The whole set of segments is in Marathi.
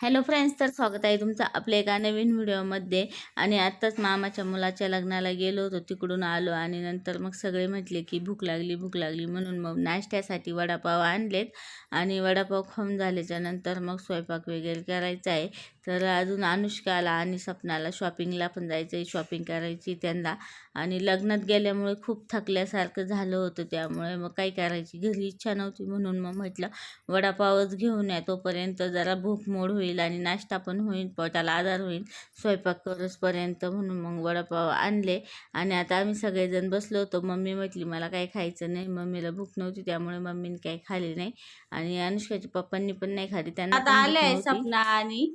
हॅलो फ्रेंड्स तर स्वागत आहे तुमचं आपल्या एका नवीन व्हिडिओमध्ये आणि आत्ताच मामाच्या मुलाच्या लग्नाला गेलो होतो तिकडून आलो आणि नंतर मग सगळे म्हटले की भूक लागली भूक लागली म्हणून मग नाश्त्यासाठी वडापाव आणलेत. आणि वडापाव खाऊन झाल्याच्यानंतर मग स्वयंपाक वगैरे करायचा आहे. तर अजून अनुष्काला आणि सपनाला शॉपिंगला पण जायचं आहे शॉपिंग करायची त्यांना. आणि लग्नात गेल्यामुळे खूप थकल्यासारखं झालं होतं त्यामुळे मग काही करायची? घरी इच्छा नव्हती म्हणून मग म्हटलं वडापावच घेऊन या. तोपर्यंत जरा भूक मोड होईल आणि नाश्ता पण होईल. पोटाला आधार होईल. स्वयंपाक करूसपर्यंत म्हणून मग वडापाव आणले. आणि आता आम्ही सगळेजण बसलो होतो. मम्मी म्हटली मला काही खायचं नाही. मम्मीला भूक नव्हती. त्यामुळे मम्मीने काही खाल्ली नाही. आणि अनुष्काच्या पप्पांनी पण नाही खाल्ली. त्यांना आता आले. सपना आणि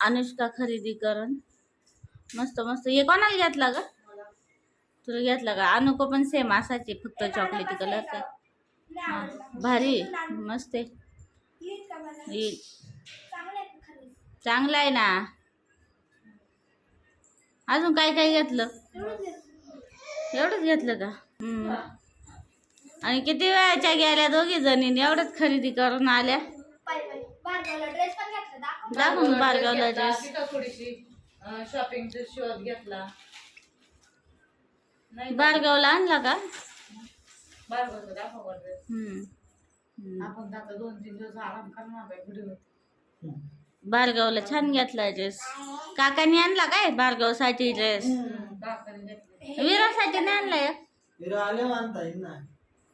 अनुष्का खरेदी करण मस्त मस्त हे कोणाला घेतला ग तुला घेतला का अनुको पण सेम असायचे फक्त चॉकलेटी कलर का भारी मस्त आहे येईल. चांगला आहे ना अजून काय काय घेतलं एवढंच घेतलं का आणि किती वेळाच्या गेल्या दोघी जणी एवढंच खरेदी करून आल्या बारगावला ड्रेस थोडीशी शॉपिंगचा शोध घेतला. बारगावला आणला का? बारगावचा दाखवा ड्रेस हम्म. हम्म. आपण आता दोन तीन दिवस आराम करणार आहे व्हिडिओ बारगावला छान घेतला ड्रेस काकांनी आणला काय बारगावसाठी ड्रेस काकाने घेतला. विरासाठी नाही आणलाय हिरो आले म्हणता येईल ना.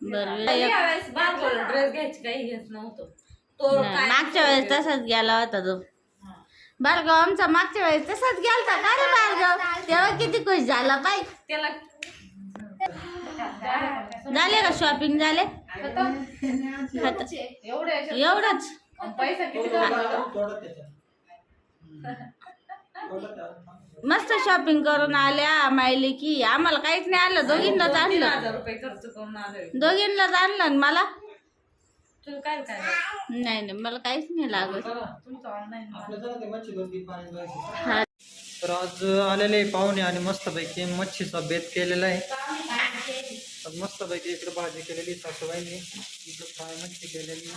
बर यावेळेस बारगावला ड्रेस घ्यायची काही घेत नव्हतं. तो काय मागच्या वेळेस तसाच गेला होता तो. बारगाव आमचा मागच्या वेळेस तसाच गेलता का रे बारगाव तेव्हा किती खुश झाला पाय त्याला झाले का शॉपिंग झाले? खतम. खत एवढे याच्यात एवढंच. पैसा किती लागला? मस्त. शॉपिंग करून आल्या मायले की. आम्हाला काहीच नाही आणलं. दोघींनाच आणलं. हजार रुपये खर्च करून आलोय. दोघींनाच आणलं आणि मला. तुला काय? नाही नाही मला काहीच नाही लागत. तुमचं ऑनलाईन. हा. तर आज आलेले पाहुणे आणि मस्तपैकी मच्छीचा बेत केलेला आहे. तर मस्तपैकी इकडे भाजी केलेली सासूबाईंनी. इकडे फ्राय मच्छी केलेली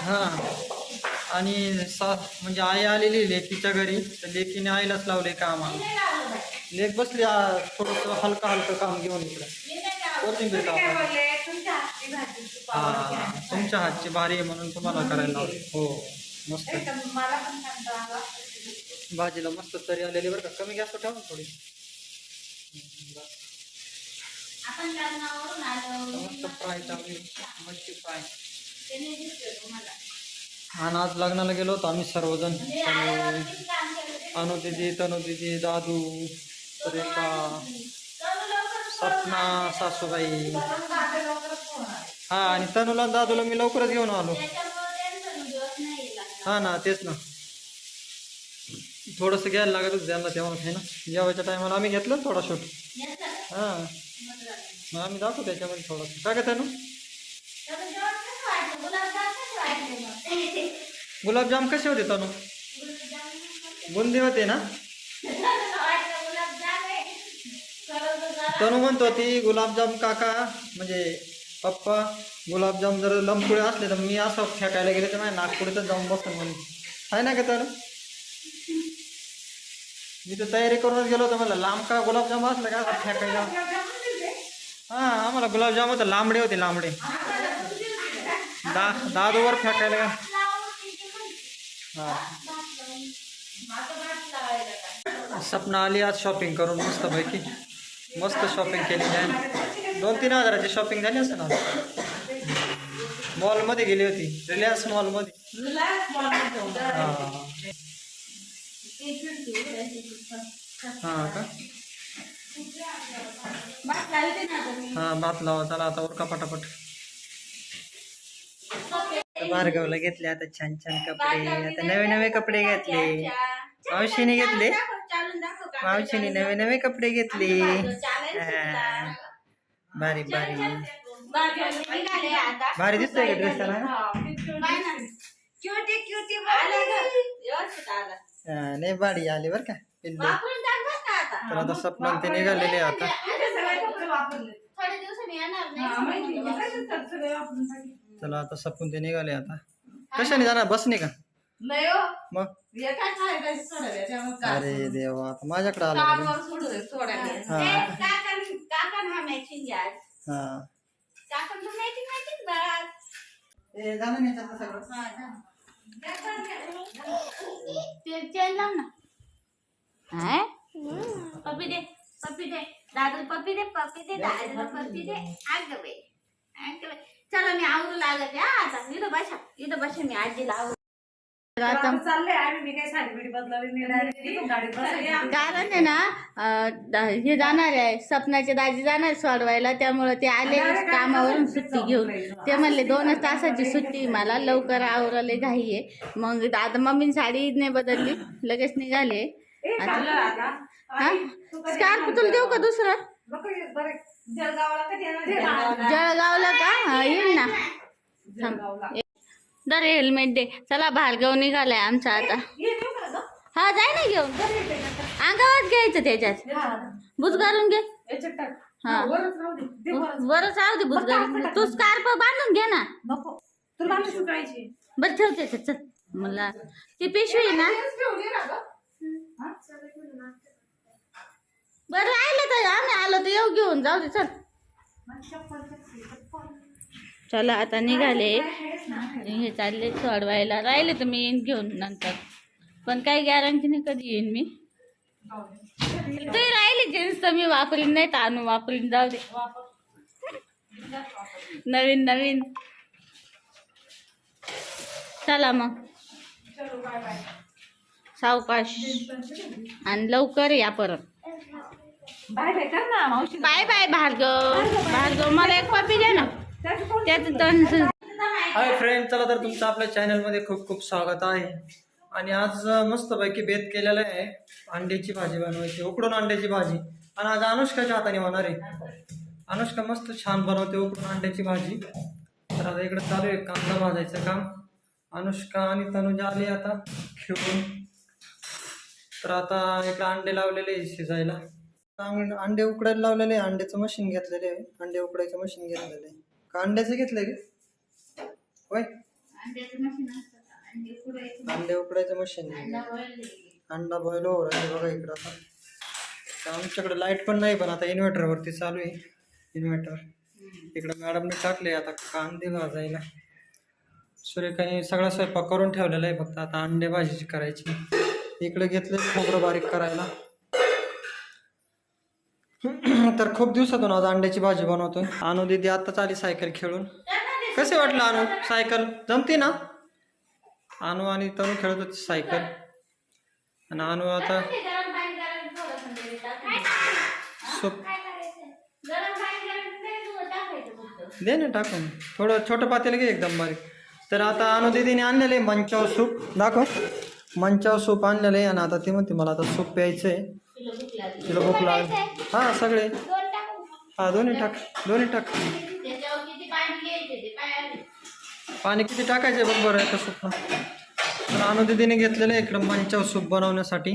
हा. आणि सा म्हणजे आई आलेली लेकीच्या घरी. तर लेकीने आईलाच लावले काम लेक बसली आ, थोडंसं हलका हलकं काम घेऊन इकडे. कोथिंबीर कापायला. हा तुमच्या हातची भारी आहे म्हणून तुम्हाला करायला लावले. हो मस्त. भाजीला मस्त तरी आलेली बरं का. कमी गॅस ठेवा थोडी. मस्त फ्राय चांगली मच्छी फ्राय. आणि आज लग्नाला गेलो होतो आम्ही सर्वजण. अनु दिदी तनु दिदी दादू रेखा सपना सासूबाई. हा आणि तनुला आणि दादूला मी लवकरच घेऊन आलो. हा ना तेच ना. थोडंसं घ्यायला लागत होतं त्यांना तेव्हा आहे ना. जेवायच्या टायमाला आम्ही घेतलं थोडा शूट हा. मग आम्ही दाखवू त्याच्यामध्ये थोडंसं. काय का तनु? गुलाबजाम कसे होते तनु? बुंदी होते ना? तनु म्हणतो ती गुलाबजाम काका म्हणजे पप्पा गुलाबजाम जर लंबपुळे असले तर मी असं फेकायला गेले तर माझ्या नागपुडीतच जाऊन बसून म्हणे आहे ना का तनु मी तर तयारी करूनच गेलो होतो. मला लांब का गुलाबजाम असलं का असं फेकायला? हा, आम्हाला गुलाबजाम होते लांबडे होते, लांबडे. दा, दादूवर फेकायला का सपना आली आज शॉपिंग करून मस्त पैकी मस्त शॉपिंग केलेली आहे. दोन तीन हजाराची शॉपिंग झाली असेल ना? मॉलमध्ये गेली होती. रिलायन्स मॉलमध्ये हा. हा का? हा भात लावा. चला आता उरका पटापट. भार्गवला घेतले आता छान छान कपडे. आता नवे नवे कपडे घेतले. मावशीने घेतले. मावशीने नवे नवे कपडे घेतले. भारी भारी भारी दिसतोय का ड्रेस त्याला? हा, लय भारी आले बर का पिल्ले तर आता सपना ते निघालेले आता. थोड्या दिवसांनी येणार नाही. चला आता सपून ते निघाले आता. कशाने जाणार? बसने का? नाही हो. मग? अरे देवा आता माझ्याकडे आलं हा. काका हा मॅचिंग आज हा. काका मॅचिंग मॅचिंग बघ ए, झालं नाही आता सगळं. ते चेन लाव ना. काय? पप्पी दे पप्पी दे. दादू पप्पी दे पप्पी दे दादूला पप्पी दे. आग बाई आग बाई. चला मी आवरू लागत या आता इथं बसा इथं बसा मी आजीला आवरू कारण आहे ना हे जाणार आहे. सपनाचे दाजी जाणार सोडवायला. त्यामुळे ते आले कामावरून सुट्टी घेऊन. ते म्हणले दोनच तासाची सुट्टी मला. लवकर आवरले घाई आहे मग आता मम्मीने साडी नाही बदलली. लगेच निघाले. हा? स्कार्फ तुला देऊ का दुसरं. जळगावला का? येईल ना. दर हेल्मेट दे. चला भार्गव निघालाय आमचा आता? हा जाय ना घेऊन. अंगावर घ्यायचं त्याच्यात. हा. बुज घालून घे. हा. वरच राहू दे. बुज घालून. तू स्कार्फ बांधून घे ना. बरं ठेव त्याच्यात. चल. मला ती पिशवी ना. हा? बरं राहिलं तर आम्ही आलो तर येऊ घेऊन. जाऊ दे चल. चला आता निघाले. हे चालले सोडवायला. राहिले तर मी येईन घेऊन नंतर. पण काही गॅरंटी नाही कधी येईन मी. ते राहिली जीन्स तर मी वापरीन नाही तर आणू वापरीन जाऊ दे. नवीन नवीन. चला मग. सावकाश. आणि लवकर या परत. बाय बाय कर ना मावशी. Bye bye Bhargava. भार्गव मला एक पपी दे ना. त्याचं दोन हाय फ्रेंड चला तर तुमचं आपल्या चॅनलमध्ये खूप खूप स्वागत आहे. आणि आज मस्तपैकी बेत केलेला आहे. अंड्याची भाजी बनवायची उकडून अंड्याची भाजी. आणि आज अनुष्काच्या हाताने होणार आहे. अनुष्का मस्त छान बनवते उकडून अंड्याची भाजी. तर आता इकडे चालू आहे कांदा भाजायचं काम. अनुष्का आणि तनुजा आली आता खेळून. तर आता इकडे अंडे लावलेले आहे शिजायला. अंडे उकडायला लावलेले आहे अंड्याचं मशीन घेतलेले आहे. अंडे उकडायचं मशीन घेतलेलं आहे. का अंड्याचं घेतलंय का होय? अंडे उकडायचं. मशीन अंडा बॉईल हो राहिले बघा इकडं आता. आमच्याकडे लाइट पण नाही पण आता इन्व्हर्टरवरती चालू आहे. इन्व्हर्टर इकडं मॅडमने टाकले आता कांदे भाजायला. सुरेखाने सगळा स्वयंपाक करून ठेवलेला आहे फक्त. आता अंडे भाजीची करायची. इकडे घेतलं खोबरं बारीक करायला. तर खूप दिवसातून आज अंड्याची भाजी बनवतो अनु दिदी आत्ताच आली सायकल खेळून. कसे वाटलं अनु? सायकल? जमते ना? अनु आणि तनु खेळत होती सायकल. आणि अनु आता सूप दे ना टाकून. थोडं छोटं पातेलं घे एकदम बारीक. तर आता अनु दिदीने आणलेलं आहे मंचाव सूप. दाखव. मंचाव सूप आणलेलं आहे आणि आता ती म्हणते मला आता सूप प्यायचं आहे तिला भूक लागली. हां सगळे. हां दोन्ही टाक. दोन्ही टाक. पाणी किती टाकायचं बघ बरं एका सूपला तर अनुदिदीने घेतलेलं आहे इकडं मंचाव सूप बनवण्यासाठी.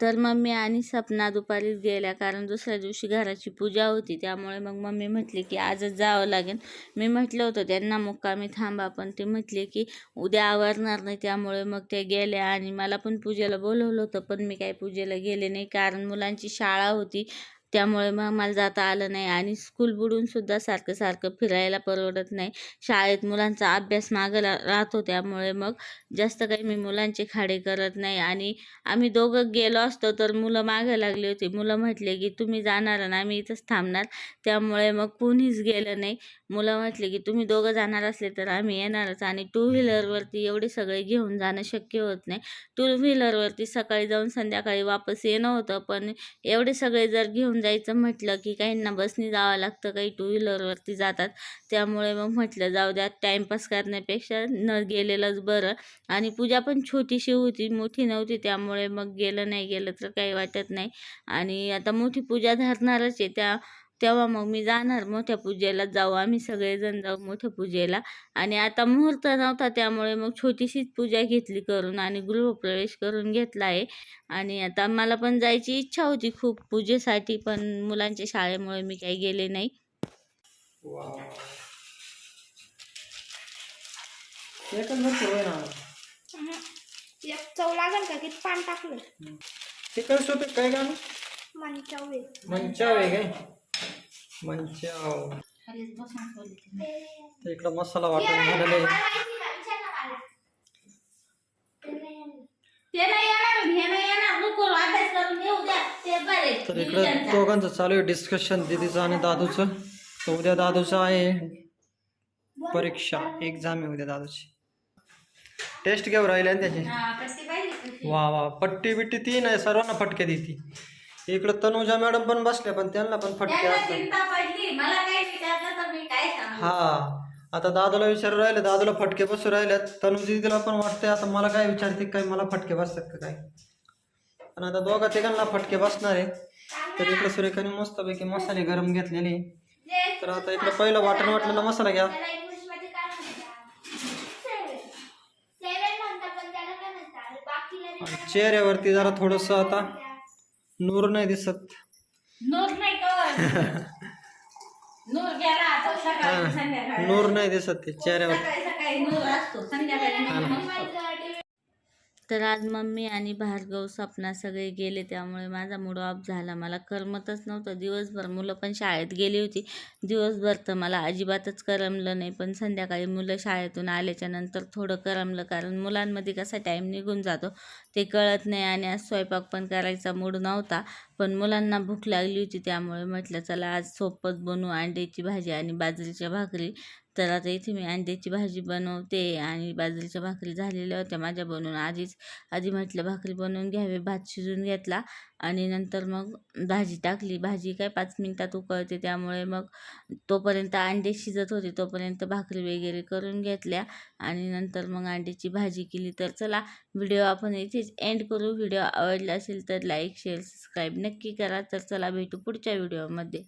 तर मम्मी आणि सपना दुपारीच गेल्या कारण दुसऱ्या दिवशी घराची पूजा होती त्यामुळे मग मम्मी म्हटली की आजच जावं लागेल. मी म्हटलं होतं त्यांना मुक्कामी थांबा पण ते म्हटले की उद्या आवरणार नाही त्यामुळे मग ते गेल्या आणि मला पण पूजेला बोलवलं होतं पण मी काही पूजेला गेले नाही कारण मुलांची शाळा होती. त्यामुळे मग मला जाता आलं नाही आणि स्कूल बुडून सुद्धा सारखं सारखं फिरायला परवडत नाही. शाळेत मुलांचा अभ्यास मागं रा- राहतो त्यामुळे मग जास्त काही मी मुलांचे खाडे करत नाही आणि आम्ही दोघं गेलो असतो तर मुलं मागं लागली होती. मुलं म्हटले की तुम्ही जाणार ना आम्ही इथंच थांबणार. त्यामुळे मग कोणीच गेलं नाही. मुलं म्हटले की तुम्ही दोघं जाणार असले तर आम्ही येणारच आणि टू व्हीलरवरती एवढे सगळे घेऊन जाणं शक्य होत नाही. टू व्हीलरवरती सकाळी जाऊन संध्याकाळी वापस येणं होतं पण एवढे सगळे जर घेऊन जायचं म्हटलं की काहींना बसने जावं लागतं काही टू व्हीलरवरती जातात. त्यामुळे मग म्हटलं जाऊ द्या टाईमपास करण्यापेक्षा न गेलेलंच बरं. आणि पूजा पण छोटीशी होती मोठी नव्हती त्यामुळे मग गेलं नाही गेलं तर काही वाटत नाही. आणि आता मोठी पूजा धरणारच आहे त्या तेव्हा मग मी जाणार मोठ्या पूजेला. जाऊ आम्ही सगळेजण जाऊ मोठ्या पूजेला. आणि आता मुहूर्त नव्हता त्यामुळे मग छोटीशीच पूजा घेतली करून आणि गृहप्रवेश करून घेतला आहे. आणि आता मला पण जायची इच्छा होती खूप पूजेसाठी पण मुलांच्या शाळेमुळे मी काही गेले नाही. एक चव लागेल का? किती पान टाकलं? काय गाणं? मंचाव. मंचाव काय? मंचाव इकडं मसाला वाटून झालेला आहे हे तर इकडं दोघांचं चालू आहे डिस्कशन दीदीचं आणि दादूचं. तर उद्या दादूचं आहे परीक्षा एक्झाम आहे उद्या दादूची. टेस्ट घेऊ राहिले ना त्याची. वा वा पट्टी बिट्टी ती नाही सर्वांना फटके देती. इकडं तनुजा मॅडम पण बसल्या पण त्यांना पण फटके त्यांना असतात. चिंता पडली. मला काय विचारलं तर मी काय सांगू? हा. आता दादूला विचारू राहिले दादूला फटके बसू राहिल्यात तनुजी तिला पण वाटते आता मला काय विचारते काय मला फटके बसतात का काय? पण आता दोघा तिघांना फटके बसणार आहे. तर इकडे सुरेखाने मस्तपैकी मसाले गरम घेतलेले. तर आता इकडे पहिलं वाटण वाटलेला मसाला घ्या. त्याला इंग्लिशमध्ये काय म्हणतात? सेवन सेवन म्हणतात पण त्याला काय म्हणतात? बाकीला नाही आणि चेहऱ्यावरती जरा थोडस आता नूर नाही दिसत. नूर नाही नूर गेला आता सकाळी संध्याकाळी. नूर नाही दिसत ते चेहऱ्यावर. सकाळी सकाळी नूर असतो संध्याकाळी नूर नसतो. तर आज मम्मी आणि भार्गव सपना सगळे गेले त्यामुळे माझा मूड ऑफ झाला. मला करमतच नव्हतं. दिवसभर मुलं पण शाळेत गेली होती. दिवसभर तर मला अजिबातच करमलं नाही. पण संध्याकाळी मुलं शाळेतून आल्याच्यानंतर थोडं करमलं. कारण मुलांमध्ये कसा टाईम निघून जातो. ते कळत नाही आणि आज स्वयंपाक पण करायचा मूड नव्हता. पण मुलांना भूक लागली होती त्यामुळे म्हटलं चला आज सोपत बनवू अंड्याची भाजी आणि बाजरीच्या भाकरी. तर आता इथे मी अंड्याची भाजी बनवते आणि बाजरीच्या भाकरी झालेल्या होत्या माझ्या बनवून. आधीच आधी म्हटलं भाकरी बनवून घ्यावे भात शिजून घेतला आणि नंतर मग भाजी टाकली. भाजी काय पाच मिनटात उकळते त्यामुळे मग तोपर्यंत अंडे शिजत होते तोपर्यंत भाकरी वगैरे करून घेतल्या आणि नंतर मग अंड्याची भाजी केली. तर चला व्हिडिओ आपण इथेच एंड करू. व्हिडिओ आवडला असेल तर लाईक शेअर सबस्क्राईब नक्की करा. तर चला भेटू पुढच्या व्हिडिओमध्ये.